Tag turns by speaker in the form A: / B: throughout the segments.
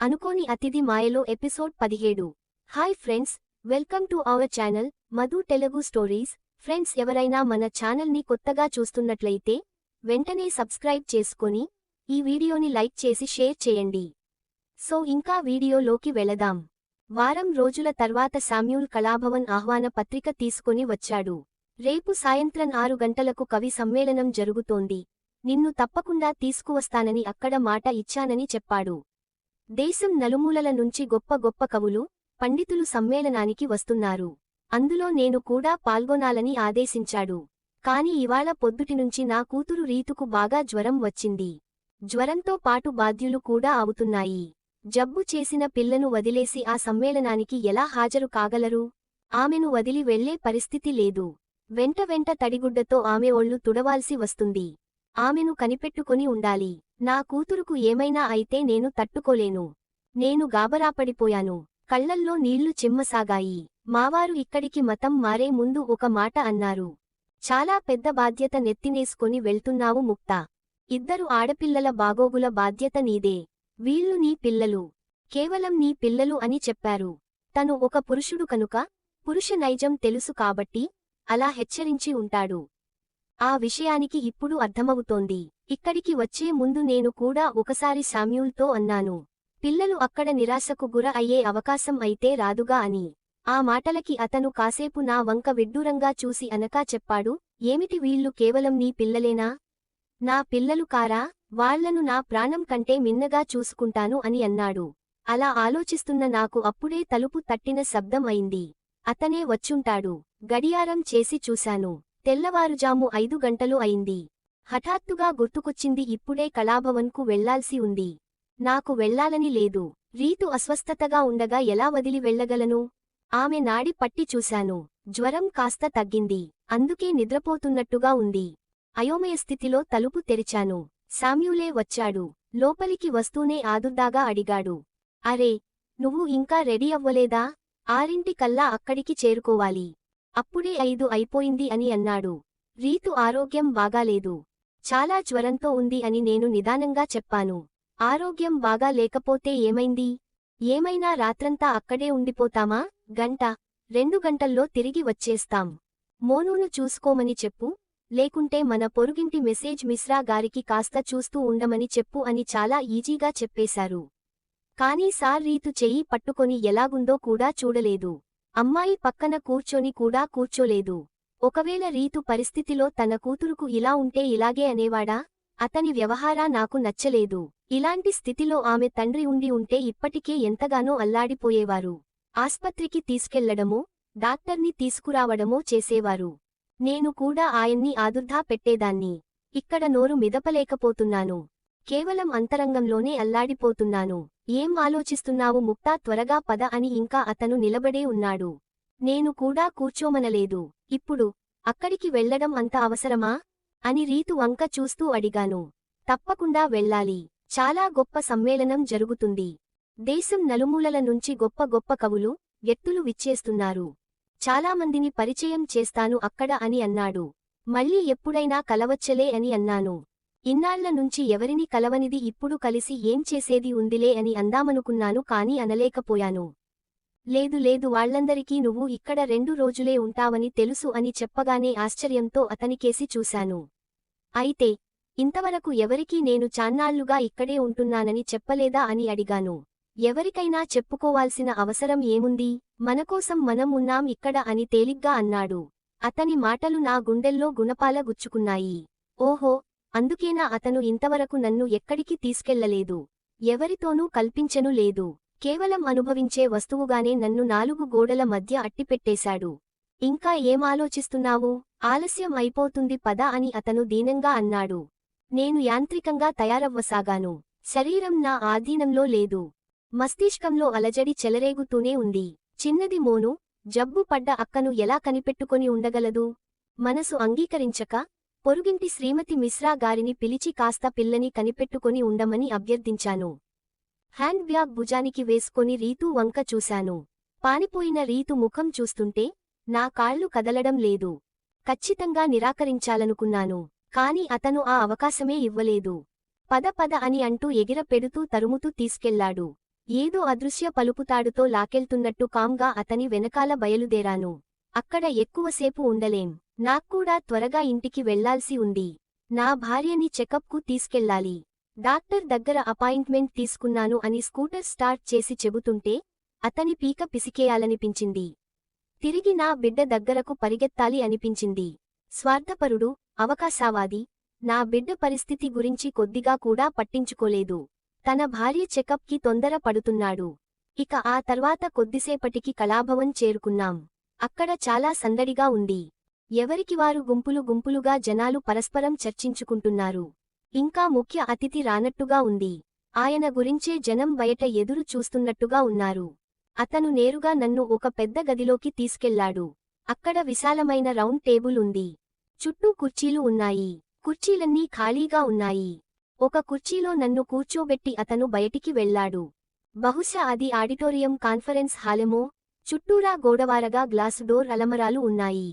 A: అనుకోని అతిథి మాయలో ఎపిసోడ్ పదిహేడు. Hi friends welcome to our channel Madhu Telugu stories. Friends ఎవరైనా మన ఛానల్ని కొత్తగా చూస్తున్నట్లయితే వెంటనే సబ్స్క్రైబ్ చేసుకొని ఈ వీడియోని లైక్ చేసి షేర్ చేయండి. సో ఇంకా వీడియోలోకి వెళదాం. వారం రోజుల తర్వాత శామ్యూల్ కళాభవన్ ఆహ్వాన పత్రిక తీసుకొని వచ్చాడు. రేపు సాయంత్రం ఆరు గంటలకు కవి సమ్మేళనం జరుగుతోంది. నిన్ను తప్పకుండా తీసుకువస్తానని అక్కడ మాట ఇచ్చానని చెప్పాడు. దేశం నలుమూలల నుంచి గొప్ప గొప్ప కవులు పండితులు సమ్మేళనానికి వస్తున్నారు. అందులో నేను కూడా పాల్గొనాలని ఆదేశించాడు. కాని ఇవాళ పొద్దుటినుంచి నా కూతురు రీతుకు బాగా జ్వరం వచ్చింది. జ్వరంతో పాటు బాధ్యులు కూడా అవుతున్నాయి. జబ్బు చేసిన పిల్లను వదిలేసి ఆ సమ్మేళనానికి ఎలా హాజరు కాగలరు? ఆమెను వదిలి వెళ్ళే పరిస్థితి లేదు. వెంట వెంట తడిగుడ్డతో ఆమె ఒళ్ళు తుడవాల్సి వస్తుంది. ఆమెను కనిపెట్టుకుని ఉండాలి. నా కూతురుకు ఏమైనా అయితే నేను తట్టుకోలేను. నేను గాబరాపడిపోయాను కళ్ళల్లో నీళ్ళు చిమ్మసాగాయి. మావారు ఇక్కడికి మతం మారే ముందు ఒక మాట అన్నారు. చాలా పెద్ద బాధ్యత నెత్తినేసుకొని వెళ్తున్నావు ముక్తా. ఇద్దరు ఆడపిల్లల బాగోగుల బాధ్యత నీదే. వీళ్ళు నీ పిల్లలు. కేవలం నీ పిల్లలు అని చెప్పారు. తను ఒక పురుషుడు కనుక పురుష నైజం తెలుసు కాబట్టి అలా హెచ్చరించి ఉంటాడు. ఆ విషయానికి ఇప్పుడు అర్థమవుతోంది. ఇక్కడికి వచ్చే ముందు నేను కూడా ఒకసారి శామ్యూల్తో అన్నాను. పిల్లలు అక్కడ నిరాశకు గుర అయ్యే అవకాశం అయితే రాదుగా అని. ఆ మాటలకి అతను కాసేపు నా వంక విడ్డూరంగా చూసి అనకా చెప్పాడు ఏమిటి వీళ్ళు కేవలం నీ పిల్లలేనా? నా పిల్లలు కారా? వాళ్ళను నా ప్రాణం కంటే మిన్నగా చూసుకుంటాను అని అన్నాడు. అలా ఆలోచిస్తున్న నాకు అప్పుడే తలుపు తట్టిన శబ్దం అయింది. అతనే వచ్చుంటాడు. గడియారం చేసి చూశాను. తెల్లవారుజాము ఐదు గంటలు అయింది. హఠాత్తుగా గుర్తుకొచ్చింది ఇప్పుడే కళాభవన్కు వెళ్ళాల్సి ఉంది. నాకు వెళ్ళాలని లేదు. రీతు అస్వస్థతగా ఉండగా ఎలా వదిలి వెళ్ళగలను ఆమె నాడి పట్టి చూశాను. జ్వరం కాస్త తగ్గింది. అందుకే నిద్రపోతున్నట్టుగా ఉంది. అయోమయ స్థితిలో తలుపు తెరిచాను. శామ్యూలే వచ్చాడు. లోపలికి వస్తూనే ఆదుర్దాగా అడిగాడు. అరే నువ్వు ఇంకా రెడీ అవ్వలేదా? ఆరింటికల్లా అక్కడికి చేరుకోవాలి. అప్పుడే ఐదు అయిపోయింది అని అన్నాడు. రీతు ఆరోగ్యం బాగాలేదు. చాలా జ్వరంతో ఉంది అని నేను నిదానంగా చెప్పాను. ఆరోగ్యం బాగా లేకపోతే ఏమైంది? ఏమైనా రాత్రంతా అక్కడే ఉండిపోతామా? గంట రెండు గంటల్లో తిరిగి వచ్చేస్తాం. మోనూను చూసుకోమని చెప్పు. లేకుంటే మన పొరుగింటి మెసేజ్ మిశ్రా గారికి కాస్త చూస్తూ ఉండమని చెప్పు అని చాలా ఈజీగా చెప్పేశారు. కానీ సార్ రీతు చెయ్యి పట్టుకొని ఎలాగుందో కూడా చూడలేదు. అమ్మాయి పక్కన కూర్చొని కూడా కూర్చోలేదు. ఒకవేళ రీతు పరిస్థితిలో తన కూతురుకు ఇలా ఉంటే ఇలాగే అనేవాడా? అతని వ్యవహారా నాకు నచ్చలేదు. ఇలాంటి స్థితిలో ఆమె తండ్రి ఉండి ఉంటే ఇప్పటికే ఎంతగానో అల్లాడిపోయేవారు. ఆస్పత్రికి తీసుకెళ్ళడమో డాక్టర్ని తీసుకురావడమో చేసేవారు. నేను కూడా ఆయన్ని ఆదుర్ధా పెట్టేదాన్ని ఇక్కడ నోరు మిదపలేకపోతున్నాను. కేవలం అంతరంగంలోనే అల్లాడిపోతున్నాను. ఏం ఆలోచిస్తున్నావు ముక్తా? త్వరగా పద అని ఇంకా అతను నిలబడే ఉన్నాడు. నేను కూడా కూర్చోమనలేదు. ఇప్పుడు అక్కడికి వెళ్ళడం అంత అవసరమా? అని రీతు వంక చూస్తూ అడిగాను. తప్పకుండా వెళ్ళాలి. చాలా గొప్ప సమ్మేళనం జరుగుతుంది. దేశం నలుమూలల నుంచి గొప్ప గొప్ప కవులు వ్యక్తులు విచ్చేస్తున్నారు. చాలామందిని పరిచయం చేస్తాను అక్కడ అని అన్నాడు. మళ్ళీ ఎప్పుడైనా కలవచ్చలే అని అన్నాను. ఇన్నాళ్ళ నుంచి ఎవరిని కలవనిది ఇప్పుడు కలిసి ఏం చేసేది ఉందిలే అని అందామనుకున్నాను కాని అనలేకపోయాను. లేదు లేదు వాళ్ళందరికీ నువ్వు ఇక్కడ రెండు రోజులే ఉంటావని తెలుసు అని చెప్పగానే ఆశ్చర్యంతో అతనికేసి చూశాను. అయితే ఇంతవరకు ఎవరికీ నేను చాన్నాళ్ళుగా ఇక్కడే ఉంటున్నానని చెప్పలేదా అని అడిగాను. ఎవరికైనా చెప్పుకోవాల్సిన అవసరం ఏముంది? మనకోసం మనం ఉన్నాం ఇక్కడ అని తేలిగ్గా అన్నాడు. అతని మాటలు నా గుండెల్లో గుణపాల గుచ్చుకున్నాయి ఓహో అందుకేనా అతను ఇంతవరకు నన్ను ఎక్కడికి తీసుకెళ్ళలేదు? ఎవరితోనూ కల్పించను లేదు. కేవలం అనుభవించే వస్తువుగానే నన్ను నాలుగు గోడల మధ్య అట్టిపెట్టేశాడు. ఇంకా ఏం ఆలోచిస్తున్నావు ఆలస్యం అయిపోతుంది పద అని అతను దీనంగా అన్నాడు. నేను యాంత్రికంగా తయారవ్వసాగాను. శరీరం నా ఆధీనంలో లేదు. మస్తిష్కంలో అలజడి చెలరేగుతూనే ఉంది. చిన్నది మోను జబ్బు పడ్డ అక్కను ఎలా కనిపెట్టుకొని ఉండగలదు? మనసు అంగీకరించక పొరుగింటి శ్రీమతి మిశ్రా గారిని పిలిచి కాస్త పిల్లని కనిపెట్టుకొని ఉండమని అభ్యర్థించాను. హ్యాండ్ బ్యాగ్ భుజానికి వేసుకొని రీతూ వంక చూశాను. పానిపోయిన రీతు ముఖం చూస్తుంటే నా కాళ్ళు కదలడం లేదు. ఖచ్చితంగా నిరాకరించాలనుకున్నాను కాని అతను ఆ అవకాశమే ఇవ్వలేదు. పద పద అని అంటూ ఎగిర పెడుతూ తరుముతూ తీసుకెళ్ళాడు. ఏదో అదృశ్య పలుపుతాడుతో లాకెళ్తున్నట్టు కామ్గా అతని వెనకాల బయలుదేరాను. అక్కడ ఎక్కువసేపు ఉండలేం. నాక్కూడా త్వరగా ఇంటికి వెళ్ళాల్సి ఉంది. నా భార్యని చెకప్కు తీసుకెళ్ళాలి డాక్టర్ దగ్గర అపాయింట్మెంట్ తీసుకున్నాను అని స్కూటర్ స్టార్ట్ చేసి చెబుతుంటే అతని పీక పిసికేయాలనిపించింది. తిరిగి నా బిడ్డ దగ్గరకు పరిగెత్తాలి అనిపించింది. స్వార్థపరుడు అవకాశావాది నా బిడ్డ పరిస్థితి గురించి కొద్దిగా కూడా పట్టించుకోలేదు. తన భార్య చెకప్కి తొందర పడుతున్నాడు. ఇక ఆ తర్వాత కొద్దిసేపటికి కళాభవన్ చేరుకున్నాం. అక్కడ చాలా సందడిగా ఉంది. ఎవరికివారు గుంపులు గుంపులుగా జనాలు పరస్పరం చర్చించుకుంటున్నారు. ఇంకా ముఖ్య అతిథి రానట్టుగా ఉంది. ఆయన గురించే జనం బయట ఎదురు చూస్తున్నట్టుగా ఉన్నారు. అతను నేరుగా నన్ను ఒక పెద్ద గదిలోకి తీసుకెళ్ళాడు. అక్కడ విశాలమైన రౌండ్ టేబుల్ ఉంది. చుట్టూ కుర్చీలు ఉన్నాయి. కుర్చీలన్నీ ఖాళీగా ఉన్నాయి. ఒక కుర్చీలో నన్ను కూర్చోబెట్టి అతను బయటికి వెళ్ళాడు బహుశా అది ఆడిటోరియం కాన్ఫరెన్స్ హాలెమో చుట్టూరా గోడవారగా గ్లాసు డోర్ అలమరాలు ఉన్నాయి.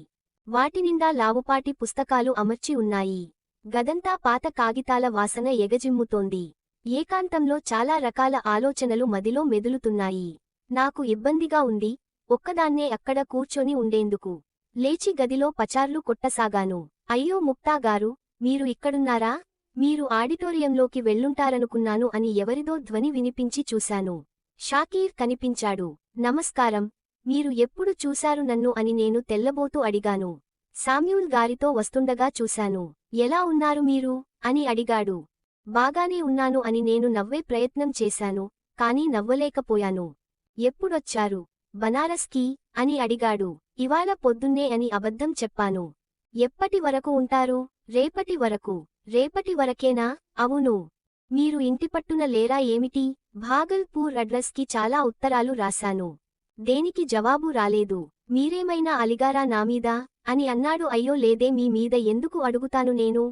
A: వాటినిండా లావుపాటి పుస్తకాలు అమర్చి ఉన్నాయి. గదంతా పాత కాగితాల వాసన ఎగజిమ్ముతోంది. ఏకాంతంలో చాలా రకాల ఆలోచనలు మదిలో మెదులుతున్నాయి. నాకు ఇబ్బందిగా ఉంది ఒక్కదాన్నే అక్కడ కూర్చొని ఉండేందుకు. లేచి గదిలో పచార్లు కొట్టసాగాను. అయ్యో ముక్తా గారు మీరు ఇక్కడున్నారా? మీరు ఆడిటోరియంలోకి వెళ్ళుంటారనుకున్నాను అని ఎవరిదో ధ్వని వినిపించి చూశాను. షాకీర్ కనిపించాడు. నమస్కారం. మీరు ఎప్పుడు చూశారు నన్ను అని నేను తెల్లబోతూ అడిగాను. సామ్యూల్ గారితో వస్తుండగా చూశాను. ఎలా ఉన్నారు మీరు? అని అడిగాడు. బాగానే ఉన్నాను అని నేను నవ్వే ప్రయత్నం చేశాను కాని నవ్వలేకపోయాను. ఎప్పుడొచ్చారు? బనారస్కి అని అడిగాడు. ఇవాళ పొద్దున్నే అని అబద్ధం చెప్పాను. ఎప్పటి వరకు ఉంటారు? రేపటి వరకు. రేపటి వరకేనా? అవును. మీరు ఇంటిపట్టున లేరా ఏమిటి? భాగల్పూర్ అడ్రస్కి చాలా ఉత్తరాలు రాశాను. దేనికి జవాబు రాలేదు. మీరేమైనా అలిగారా నామీదా అని అన్నాడు. అయ్యో లేదే మీ మీద ఎందుకు అడుగుతాను నేను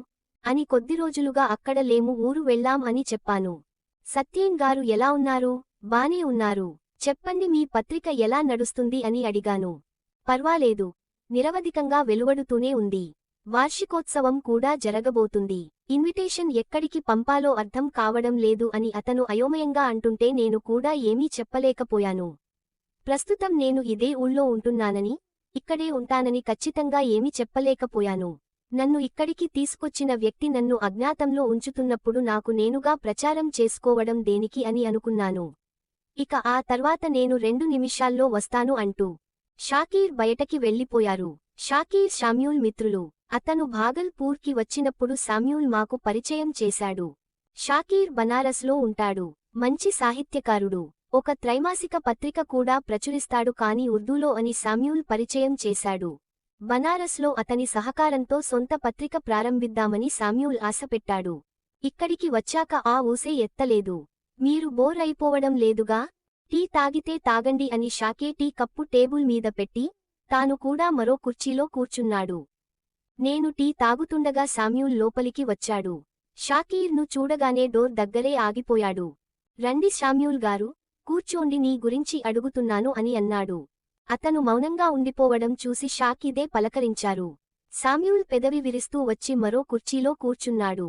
A: అని కొద్ది రోజులుగా అక్కడ లేము ఊరు వెళ్ళాం అని చెప్పాను. సత్యేన్ గారు ఎలా ఉన్నారు? బానే ఉన్నారు. చెప్పండి మీ పత్రిక ఎలా నడుస్తుంది అని అడిగాను. పర్వాలేదు. నిరవధికంగా వెలువడుతూనే ఉంది. వార్షికోత్సవం కూడా జరగబోతుంది. ఇన్విటేషన్ ఎక్కడికి పంపాలో అర్థం కావడం లేదు అని అతను అయోమయంగా అంటుంటే నేను కూడా ఏమీ చెప్పలేకపోయాను. ప్రస్తుతం నేను ఇదే ఊళ్ళో ఉంటున్నానని ఇక్కడే ఉంటానని ఖచ్చితంగా ఏమీ చెప్పలేకపోయాను. నన్ను ఇక్కడికి తీసుకొచ్చిన వ్యక్తి నన్ను అజ్ఞాతంలో ఉంచుతున్నప్పుడు నాకు నేనుగా ప్రచారం చేసుకోవడం దేనికి అని అనుకున్నాను. ఇక ఆ తర్వాత నేను రెండు నిమిషాల్లో వస్తాను అంటూ షాకీర్ బయటకి వెళ్ళిపోయారు. షాకీర్ షామ్యూల్ మిత్రులు అతను భాగల్పూర్కి వచ్చినప్పుడు సామ్యూల్ మాకు పరిచయం చేశాడు. షాకీర్ బనారస్లో ఉంటాడు. మంచి సాహిత్యకారుడు. ఒక త్రైమాసిక పత్రిక కూడా ప్రచురిస్తాడు కాని ఉర్దూలో అని సామ్యూల్ పరిచయం చేశాడు. బనారస్లో అతని సహకారంతో సొంత పత్రిక ప్రారంభిద్దామని సామ్యూల్ ఆశపెట్టాడు. ఇక్కడికి వచ్చాక ఆ ఊసే ఎత్తలేదు. మీరు బోర్ అయిపోవడం లేదుగా? టీ తాగితే తాగండి అని షాకే టీ కప్పు టేబుల్ మీద పెట్టి తాను కూడా మరో కుర్చీలో కూర్చున్నాడు. నేను టీ తాగుతుండగా సామ్యూల్ లోపలికి వచ్చాడు. షాకీర్ను చూడగానే డోర్ దగ్గరే ఆగిపోయాడు. రండి శామ్యూల్ గారు కూర్చోండి నీ గురించి అడుగుతున్నాను అని అన్నాడు. అతను మౌనంగా ఉండిపోవడం చూసి షాకిదే పలకరించారు. సామ్యూల్ పెదవి విరిస్తూ వచ్చి మరో కుర్చీలో కూర్చున్నాడు.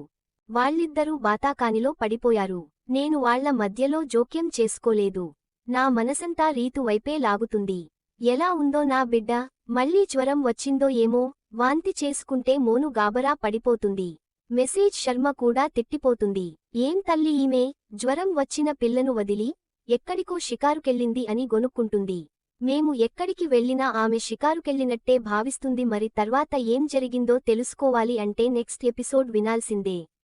A: వాళ్ళిద్దరూ బాతాకానిలో పడిపోయారు. నేను వాళ్ళ మధ్యలో జోక్యం చేసుకోలేదు. నా మనసంతా రీతు వైపే లాగుతుంది. ఎలా ఉందో నా బిడ్డ మళ్ళీ జ్వరం వచ్చిందో ఏమో వాంతి చేసుకుంటే మోను గాబరా పడిపోతుంది. మెసేజ్ శర్మ కూడా తిట్టిపోతుంది. ఏం తల్లి ఈమె జ్వరం వచ్చిన పిల్లను వదిలి ఎక్కడికో షికారుకెళ్ళింది అని గొనుక్కుంటుంది. మేము ఎక్కడికి వెళ్ళినా ఆమె షికారుకెళ్ళినట్టే భావిస్తుంది మరి తర్వాత ఏం జరిగిందో తెలుసుకోవాలి అంటే నెక్స్ట్ ఎపిసోడ్ వినాల్సిందే.